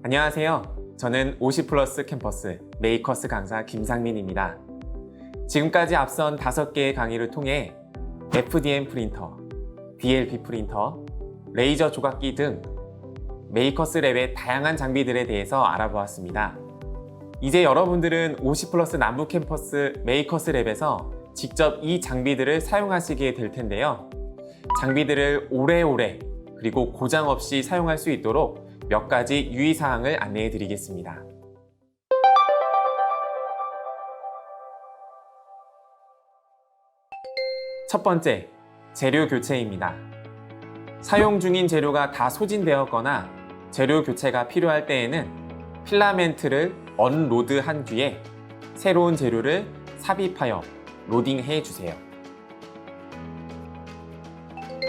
안녕하세요. 저는 50 플러스 캠퍼스 메이커스 강사 김상민입니다. 지금까지 앞선 5개의 강의를 통해 FDM 프린터, DLP 프린터, 레이저 조각기 등 메이커스 랩의 다양한 장비들에 대해서 알아보았습니다. 이제 여러분들은 50 플러스 남부 캠퍼스 메이커스 랩에서 직접 이 장비들을 사용하시게 될 텐데요. 장비들을 오래오래 그리고 고장 없이 사용할 수 있도록 몇 가지 유의사항을 안내해 드리겠습니다. 첫 번째, 재료 교체입니다. 사용 중인 재료가 다 소진되었거나 재료 교체가 필요할 때에는 필라멘트를 언로드한 뒤에 새로운 재료를 삽입하여 로딩해 주세요.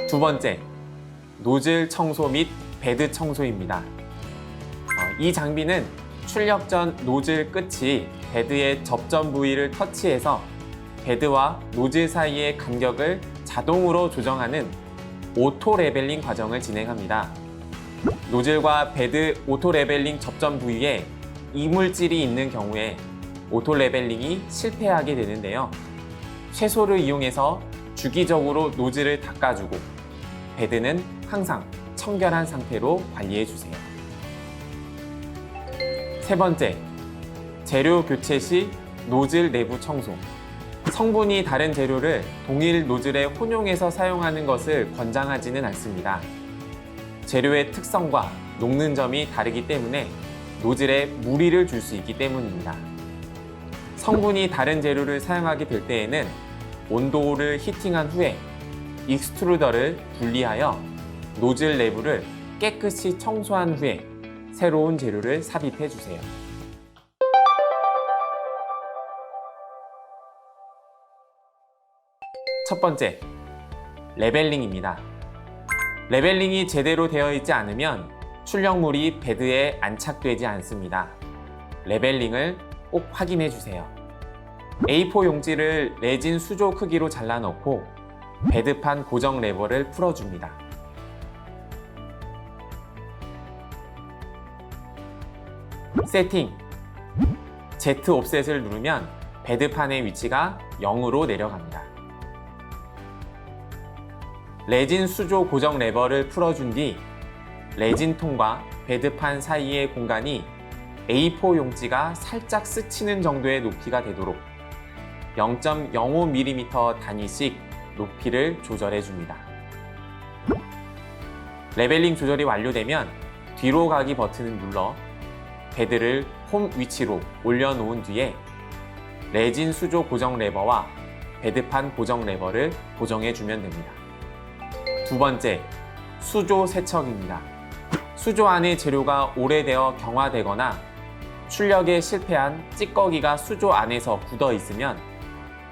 두 번째, 노즐 청소 및 베드 청소입니다. 어, 이 장비는 출력 전 노즐 끝이 베드의 접점 부위를 터치해서 베드와 노즐 사이의 간격을 자동으로 조정하는 오토 레벨링 과정을 진행합니다. 노즐과 베드 오토 레벨링 접점 부위에 이물질이 있는 경우에 오토 레벨링이 실패하게 되는데요. 채소를 이용해서 주기적으로 노즐을 닦아주고 베드는 항상 청결한 상태로 관리해 주세요. 세 번째, 재료 교체 시 노즐 내부 청소. 성분이 다른 재료를 동일 노즐에 혼용해서 사용하는 것을 권장하지는 않습니다. 재료의 특성과 녹는 점이 다르기 때문에 노즐에 무리를 줄 수 있기 때문입니다. 성분이 다른 재료를 사용하게 될 때에는 온도를 히팅한 후에 익스트루더를 분리하여 노즐 내부를 깨끗이 청소한 후에 새로운 재료를 삽입해 주세요. 첫 번째, 레벨링입니다. 레벨링이 제대로 되어 있지 않으면 출력물이 베드에 안착되지 않습니다. 레벨링을 꼭 확인해 주세요. A4 용지를 레진 수조 크기로 잘라 넣고 베드판 고정 레버를 풀어줍니다. 세팅 Z 옵셋을 누르면 베드판의 위치가 0으로 내려갑니다. 레진 수조 고정 레버를 풀어준 뒤 레진 통과 베드판 사이의 공간이 A4 용지가 살짝 스치는 정도의 높이가 되도록 0.05mm 단위씩 높이를 조절해 줍니다. 레벨링 조절이 완료되면 뒤로 가기 버튼을 눌러 베드를 홈 위치로 올려놓은 뒤에 레진 수조 고정 레버와 베드판 고정 레버를 고정해 주면 됩니다. 두 번째, 수조 세척입니다. 수조 안의 재료가 오래되어 경화되거나 출력에 실패한 찌꺼기가 수조 안에서 굳어 있으면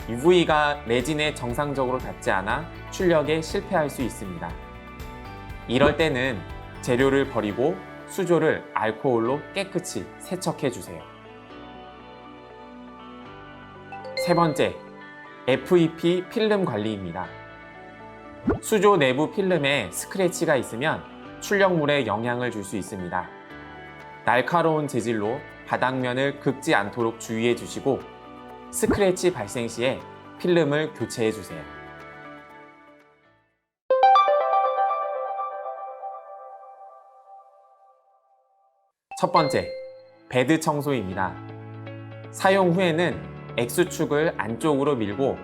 UV가 레진에 정상적으로 닿지 않아 출력에 실패할 수 있습니다. 이럴 때는 재료를 버리고 수조를 알코올로 깨끗이 세척해 주세요. 세 번째, FEP 필름 관리입니다. 수조 내부 필름에 스크래치가 있으면 출력물에 영향을 줄 수 있습니다. 날카로운 재질로 바닥면을 긁지 않도록 주의해 주시고 스크래치 발생 시에 필름을 교체해 주세요. 첫 번째, 베드 청소입니다. 사용 후에는 X축을 안쪽으로 밀고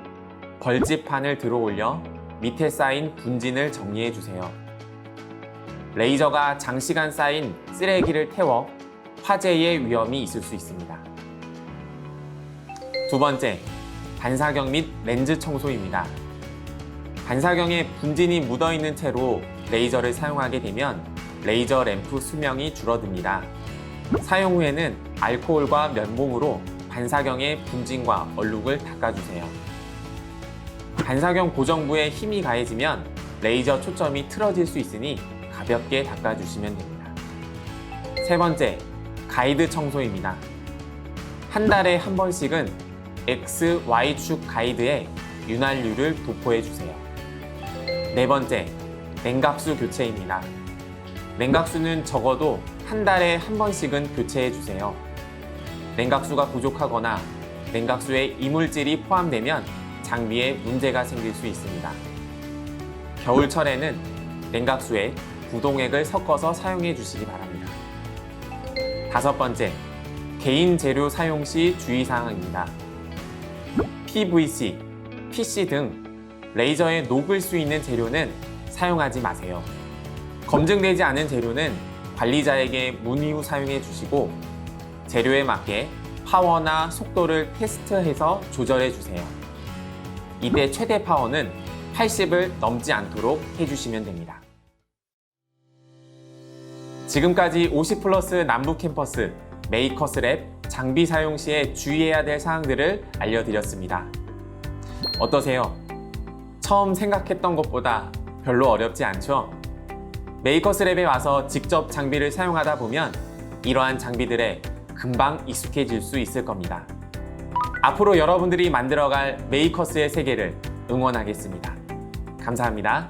벌집판을 들어 올려 밑에 쌓인 분진을 정리해 주세요. 레이저가 장시간 쌓인 쓰레기를 태워 화재의 위험이 있을 수 있습니다. 두 번째, 반사경 및 렌즈 청소입니다. 반사경에 분진이 묻어 있는 채로 레이저를 사용하게 되면 레이저 램프 수명이 줄어듭니다. 사용 후에는 알코올과 면봉으로 반사경의 분진과 얼룩을 닦아주세요. 반사경 고정부에 힘이 가해지면 레이저 초점이 틀어질 수 있으니 가볍게 닦아주시면 됩니다. 세 번째, 가이드 청소입니다. 한 달에 한 번씩은 X, Y축 가이드에 윤활유를 도포해 주세요. 네 번째, 냉각수 교체입니다. 냉각수는 적어도 한 달에 한 번씩은 교체해 주세요. 냉각수가 부족하거나 냉각수에 이물질이 포함되면 장비에 문제가 생길 수 있습니다. 겨울철에는 냉각수에 구동액을 섞어서 사용해 주시기 바랍니다. 다섯 번째, 개인 재료 사용 시 주의사항입니다. PVC, PC 등 레이저에 녹을 수 있는 재료는 사용하지 마세요. 검증되지 않은 재료는 관리자에게 문의 후 사용해 주시고 재료에 맞게 파워나 속도를 테스트해서 조절해 주세요. 이때 최대 파워는 80을 넘지 않도록 해주시면 됩니다. 지금까지 50 플러스 남부 캠퍼스 메이커스 랩 장비 사용 시에 주의해야 될 사항들을 알려드렸습니다. 어떠세요? 처음 생각했던 것보다 별로 어렵지 않죠? 메이커스 랩에 와서 직접 장비를 사용하다 보면 이러한 장비들에 금방 익숙해질 수 있을 겁니다. 앞으로 여러분들이 만들어갈 메이커스의 세계를 응원하겠습니다. 감사합니다.